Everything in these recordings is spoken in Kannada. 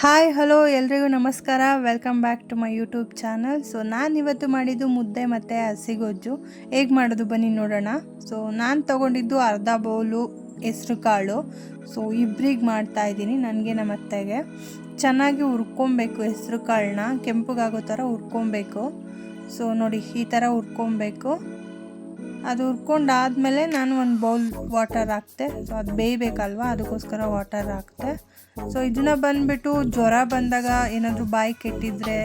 ಹಾಯ್ ಹಲೋ ಎಲ್ರಿಗೂ ನಮಸ್ಕಾರ. Welcome back to my YouTube channel so ನಾನು ಇವತ್ತು ಮಾಡಿದ್ದು ಮುದ್ದೆ ಮತ್ತು ಹಸಿಗೊಜ್ಜು ಹೇಗೆ ಮಾಡೋದು ಬನ್ನಿ ನೋಡೋಣ. ಸೊ ನಾನು ತೊಗೊಂಡಿದ್ದು ಅರ್ಧ ಬೌಲು ಹೆಸ್ರು ಕಾಳು. ಸೊ ಇಬ್ರಿಗೆ ಮಾಡ್ತಾ ಇದ್ದೀನಿ ನನಗೆ ನಮ್ಮ ಅತ್ತೆಗೆ. ಚೆನ್ನಾಗಿ ಹುರ್ಕೊಬೇಕು ಹೆಸ್ರು ಕಾಳನ್ನ. ಕೆಂಪಗಾಗೋ ಥರ ಹುರ್ಕೊಬೇಕು. ಸೊ ನೋಡಿ, ಈ ಥರ ಹುರ್ಕೊಬೇಕು. ಅದು ಹುರ್ಕೊಂಡಾದ್ಮೇಲೆ ನಾನು ಒಂದು ಬೌಲ್ ವಾಟರ್ ಹಾಕ್ತೆ. ಸೊ ಅದು ಬೇಯಬೇಕಲ್ವ? ಅದಕ್ಕೋಸ್ಕರ ವಾಟರ್ ಹಾಕ್ತೆ. ಸೊ ಇದನ್ನ ಬಂದುಬಿಟ್ಟು ಜ್ವರ ಬಂದಾಗ ಏನಾದರೂ ಬಾಯಿ ಕೆಟ್ಟಿದ್ರೆ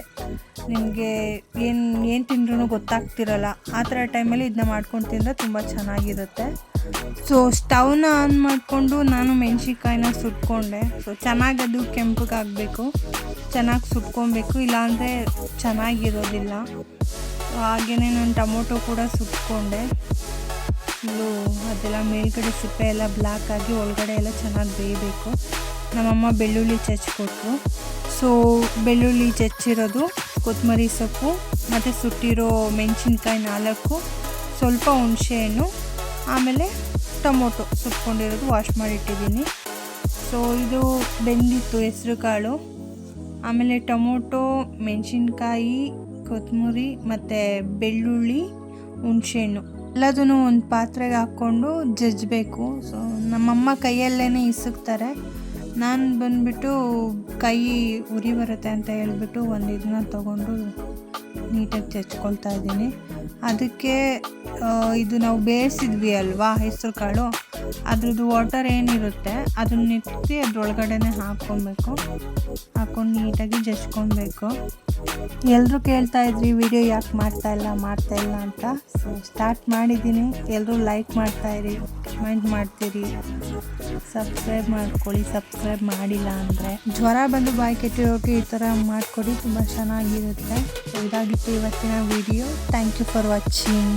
ನಿಮಗೆ ಏನು ಏನು ತಿಂದ್ರೂ ಗೊತ್ತಾಗ್ತಿರಲ್ಲ. ಆ ಥರ ಟೈಮಲ್ಲಿ ಇದನ್ನ ಮಾಡ್ಕೊಂಡು ತಿಂದರೆ ತುಂಬ ಚೆನ್ನಾಗಿರುತ್ತೆ. ಸೊ ಸ್ಟವ್ನ ಆನ್ ಮಾಡಿಕೊಂಡು ನಾನು ಮೆಣಸಿನ್ಕಾಯಿನ ಸುಟ್ಕೊಂಡೆ. ಸೊ ಚೆನ್ನಾಗಿ ಅದು ಕೆಂಪಗಾಗಬೇಕು. ಚೆನ್ನಾಗಿ ಸುಟ್ಕೊಬೇಕು. ಇಲ್ಲಾಂದರೆ ಚೆನ್ನಾಗಿರೋದಿಲ್ಲ. ಹಾಗೆಯೇ ನಾನು ಟೊಮೊಟೊ ಕೂಡ ಸುಟ್ಕೊಂಡೆ. ಇದು ಅದೆಲ್ಲ ಮೇಲ್ಗಡೆ ಸಿಪ್ಪೆ ಎಲ್ಲ ಬ್ಲ್ಯಾಕ್ ಆಗಿ ಒಳಗಡೆ ಎಲ್ಲ ಚೆನ್ನಾಗಿ ಬೇಯಬೇಕು. ನಮ್ಮಮ್ಮ ಬೆಳ್ಳುಳ್ಳಿ ಚಚ್ಕೊಟ್ಟು ಸೊ ಬೆಳ್ಳುಳ್ಳಿ ಚಚ್ಚಿರೋದು ಕೊತ್ತಂಬರಿ ಸೊಪ್ಪು, ಮತ್ತು ಸುಟ್ಟಿರೋ ಮೆಣಸಿನ್ಕಾಯಿ ನಾಲ್ಕು, ಸ್ವಲ್ಪ ಹುಣಸೆಹಣ್ಣು ಆಮೇಲೆ ಟೊಮೊಟೊ ಸುಟ್ಕೊಂಡಿರೋದು ವಾಶ್ ಮಾಡಿಟ್ಟಿದ್ದೀನಿ. ಸೊ ಇದು ಬೆಂದಿತ್ತು ಹೆಸ್ರು ಕಾಳು ಆಮೇಲೆ ಟೊಮೊಟೊ, ಮೆಣಸಿನ್ಕಾಯಿ ಕೊತ್ತಂಬರಿ ಮತ್ತು ಬೆಳ್ಳುಳ್ಳಿ, ಹುಣಸೆಹಣ್ಣು. ಎಲ್ಲದನ್ನು ಒಂದು ಪಾತ್ರೆಗೆ ಹಾಕ್ಕೊಂಡು ಜಜ್ಜಬೇಕು. ಸೊ ನಮ್ಮಮ್ಮ ಕೈಯಲ್ಲೇ ಇಸುಕ್ತಾರೆ. ನಾನು ಬಂದುಬಿಟ್ಟು ಕೈ ಉರಿ ಬರುತ್ತೆ ಅಂತ ಹೇಳ್ಬಿಟ್ಟು ಒಂದು ಇದನ್ನ ತೊಗೊಂಡು ನೀಟಾಗಿ ಜಜ್ಕೊಳ್ತಾ ಇದ್ದೀನಿ. ಅದಕ್ಕೆ ಇದು ನಾವು ಬೇಯಿಸಿದ್ವಿ ಅಲ್ವಾ ಹೆಸರು ಕಾಳು ಅದ್ರದ್ದು ವಾಟರ್ ಏನಿರುತ್ತೆ, ಅದನ್ನ ಎತ್ತಿ ಅದ್ರೊಳಗಡೆನೆ ಹಾಕ್ಕೊಬೇಕು. ಹಾಕ್ಕೊಂಡು ನೀಟಾಗಿ ಜಜ್ಕೊಬೇಕು. ಎಲ್ಲರೂ ಕೇಳ್ತಾ ಇದ್ರಿ ವಿಡಿಯೋ ಯಾಕೆ ಮಾಡ್ತಾ ಇಲ್ಲ ಮಾಡ್ತಾ ಇಲ್ಲ ಅಂತ? ಸ್ಟಾರ್ಟ್ ಮಾಡಿದ್ದೀನಿ. ಎಲ್ಲರೂ ಲೈಕ್ ಮಾಡ್ತಾ ಇರಿ ಕಮೆಂಟ್ ಮಾಡ್ತೀರಿ. ಸಬ್ಸ್ಕ್ರೈಬ್ ಮಾಡ್ಕೊಳ್ಳಿ ಸಬ್ಸ್ಕ್ರೈಬ್ ಮಾಡಿಲ್ಲ ಅಂದರೆ. ಜ್ವರ ಬಂದು ಬಾಯಿ ಕೆಟ್ಟಿರೋಕೆ ಈ ಥರ ಮಾಡಿಕೊಡಿ, ತುಂಬ ಚೆನ್ನಾಗಿರುತ್ತೆ. ಇದಾಗಿತ್ತು ಇವತ್ತಿನ video thank you for watching